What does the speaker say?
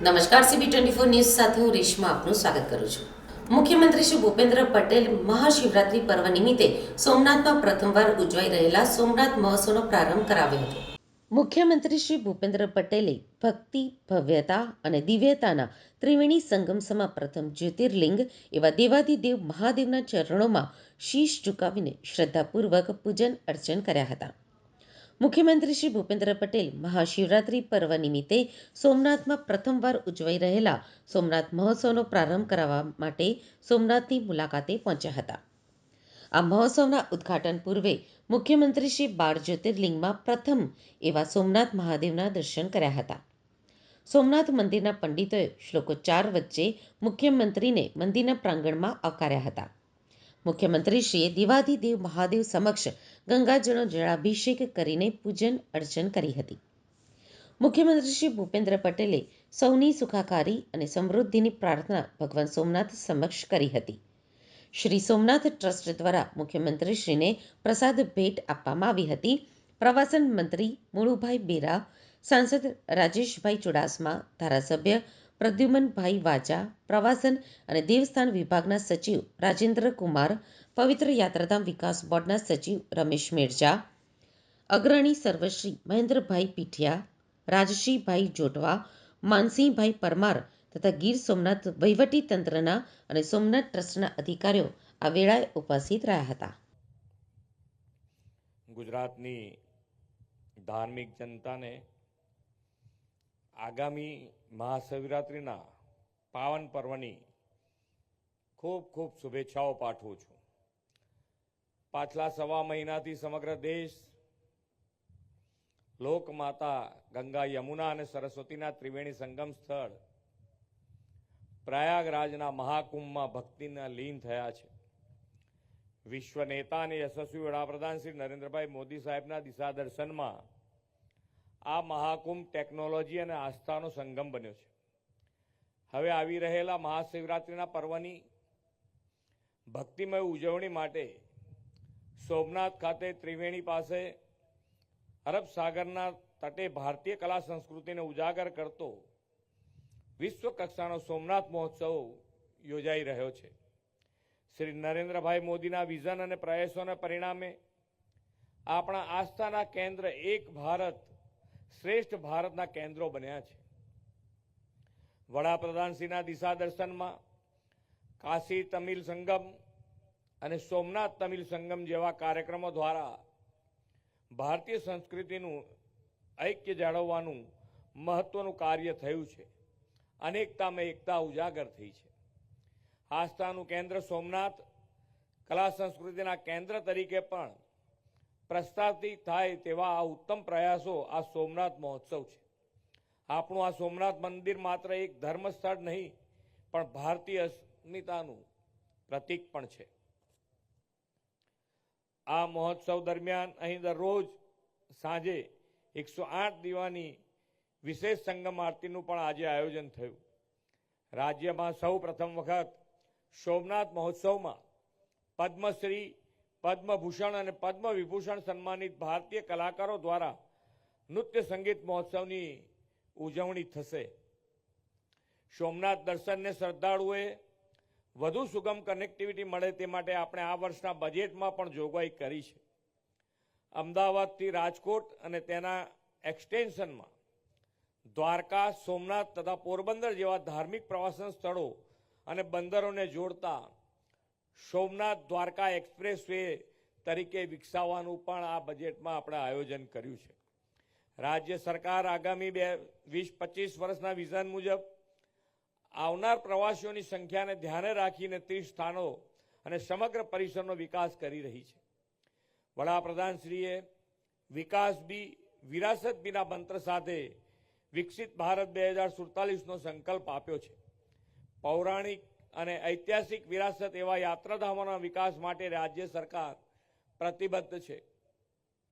નમસ્કાર CB twenty four news સાથે હું રેશમા આપનું સ્વાગત કરું છું. મુખ્યમંત્રી શ્રી ભૂપેન્દ્ર પટેલ મહાશિવરાત્રી પર્વ નિમિત્તે સોમનાથમાં પ્રથમવાર ઉજવાઈ રહેલા સોમનાથ મહોત્સવનો પ્રારંભ કરાવ્યો હતો. મુખ્યમંત્રી શ્રી ભૂપેન્દ્ર પટેલે ભક્તિ, ભવ્યતા અને દિવ્યતાના ત્રિવેણી સંગમસમાં પ્રથમ જ્યોતિર્લિંગ એવા દેવાધિદેવ મહાદેવના ચરણોમાં શીશ ઝુકાવીને શ્રદ્ધાપૂર્વક પૂજન અર્ચન કર્યા હતા. મુખ્યમંત્રી શ્રી ભૂપેન્દ્ર પટેલ મહાશિવરાત્રી પર્વ નિમિત્તે સોમનાથમાં પ્રથમવાર ઉજવાઈ રહેલા સોમનાથ મહોત્સવનો પ્રારંભ કરાવવા માટે સોમનાથની મુલાકાતે પહોંચ્યા હતા. આ મહોત્સવના ઉદ્ઘાટન પૂર્વે મુખ્યમંત્રી શ્રી બાર જ્યોતિર્લિંગમાં પ્રથમ એવા સોમનાથ મહાદેવના દર્શન કર્યા હતા. સોમનાથ મંદિરના પંડિતોએ શ્લોકોચ્ચાર વચ્ચે મુખ્યમંત્રીને મંદિરના પ્રાંગણમાં આવકાર્યા હતા. મુખ્યમંત્રીશ્રીએ દેવાધિદેવ મહાદેવ સમક્ષ ગંગાજળનો જળાભિષેક કરીને પૂજન અર્ચન કરી હતી. મુખ્યમંત્રી શ્રી ભૂપેન્દ્ર પટેલે સૌની સુખાકારી અને સમૃદ્ધિની પ્રાર્થના ભગવાન સોમનાથ સમક્ષ કરી હતી. શ્રી સોમનાથ ટ્રસ્ટ દ્વારા મુખ્યમંત્રીશ્રીને પ્રસાદ ભેટ આપવામાં આવી હતી. પ્રવાસન મંત્રી મુળુભાઈ બેરા, સાંસદ રાજેશભાઈ ચુડાસમા, ધારાસભ્ય પ્રદ્યુમનભાઈ વાજા, પ્રવાસન અને દેવસ્થાન વિભાગના સચિવ રાજેન્દ્ર કુમાર, પવિત્ર યાત્રાધામ વિકાસ બોર્ડના સચિવ રમેશ મેરજા, અગ્રણી સર્વશ્રી મહેન્દ્રભાઈ પીઠિયા, રાજશ્રીભાઈ જોટવા, માનસિંહભાઈ પરમાર તથા ગીર સોમનાથ વહીવટી તંત્રના અને સોમનાથ ટ્રસ્ટના અધિકારીઓ આ વેળાએ ઉપસ્થિત રહ્યા હતા. ગુજરાતની ધાર્મિક જનતાને આગામી મહાશિવરાત્રિના પાવન પર્વની ખૂબ ખૂબ શુભેચ્છાઓ પાઠવું છું. પાછલા સવા મહિનાથી સમગ્ર દેશ લોકમાતા ગંગા યમુના અને સરસ્વતીના ત્રિવેણી સંગમ સ્થળ પ્રયાગરાજના મહાકુંભમાં ભક્તિના લીન થયા છે. વિશ્વ નેતા અને યશસ્વી વડાપ્રધાન શ્રી નરેન્દ્રભાઈ મોદી સાહેબના દિશા દર્શનમાં આ મહાકુંભ ટેકનોલોજી અને આસ્થાનો સંગમ બન્યો છે. હવે આવી રહેલા મહાશિવરાત્રિના પર્વની ભક્તિમય ઉજવણી માટે સોમનાથ ખાતે ત્રિવેણી પાસે અરબ સાગરના તટે ભારતીય કલા સંસ્કૃતિને ઉજાગર કરતો વિશ્વ કક્ષાનો સોમનાથ મહોત્સવ યોજાઈ રહ્યો છે. શ્રી નરેન્દ્રભાઈ મોદીના વિઝન અને પ્રયાસોના પરિણામે આપણા આસ્થાના કેન્દ્ર એક ભારત શ્રેષ્ઠ ભારતના કેન્દ્રો બન્યા છે. વડાપ્રધાનશ્રીના દિશા દર્શનમાં કાશી તમિલ સંગમ અને સોમનાથ તમિલ સંગમ જેવા કાર્યક્રમો દ્વારા ભારતીય સંસ્કૃતિનું ઐક્ય જાળવવાનું મહત્વનું કાર્ય થયું છે. અનેકતામાં એકતા ઉજાગર થઈ છે. આસ્થાનું કેન્દ્ર સોમનાથ, કલા સંસ્કૃતિના કેન્દ્ર તરીકે પણ પ્રસ્થાપિત થાય તેવા આ ઉત્તમ પ્રયાસો આ સોમનાથ મહોત્સવ છે. આપણું આ સોમનાથ મંદિર માત્ર એક ધર્મસ્થળ નહીં, પણ ભારતીય અસ્મિતાનું પ્રતીક પણ છે. આ મહોત્સવ દરમિયાન અહીં દરરોજ સાંજે એકસો આઠ દીવાની વિશેષ સંગમ આરતીનું પણ આજે આયોજન થયું. રાજ્યમાં સૌ પ્રથમ વખત સોમનાથ મહોત્સવમાં પદ્મશ્રી પદ્મભૂષણ અને પદ્મ વિભૂષણ સન્માનિત ભારતીય કલાકારો દ્વારા નૃત્ય સંગીત મહોત્સવની ઉજવણી થશે. સોમનાથ દર્શનને શ્રદ્ધાળુઓએ વધુ સુગમ કનેક્ટિવિટી મળે તે માટે આપણે આ વર્ષના બજેટમાં પણ જોગવાઈ કરી છે. અમદાવાદથી રાજકોટ અને તેના એક્સટેન્શનમાં દ્વારકા, સોમનાથ તથા પોરબંદર જેવા ધાર્મિક પ્રવાસન સ્થળો અને બંદરોને જોડતા સોમનાથ દ્વારકા એક્સપ્રેસ વે તરીકે વિકસાવવાનું પણ આ બજેટમાં આપણે આયોજન કર્યું છે. રાજ્ય સરકાર આગામી બે, વીસ, પચીસ વર્ષના વિઝન મુજબ આવનાર પ્રવાસીઓની સંખ્યાને ધ્યાને રાખીને ત્રીસ સ્થાનો અને સમગ્ર પરિસરનો વિકાસ કરી રહી છે. વડાપ્રધાનશ્રીએ વિકાસ બી, વિરાસત બીના મંત્ર સાથે વિકસિત ભારત બે હજાર સુડતાલીસનો સંકલ્પ આપ્યો છે. પૌરાણિક અને ઐતિહાસિક વિરાસત એવા યાત્રાધામોના વિકાસ માટે રાજ્ય સરકાર પ્રતિબદ્ધ છે.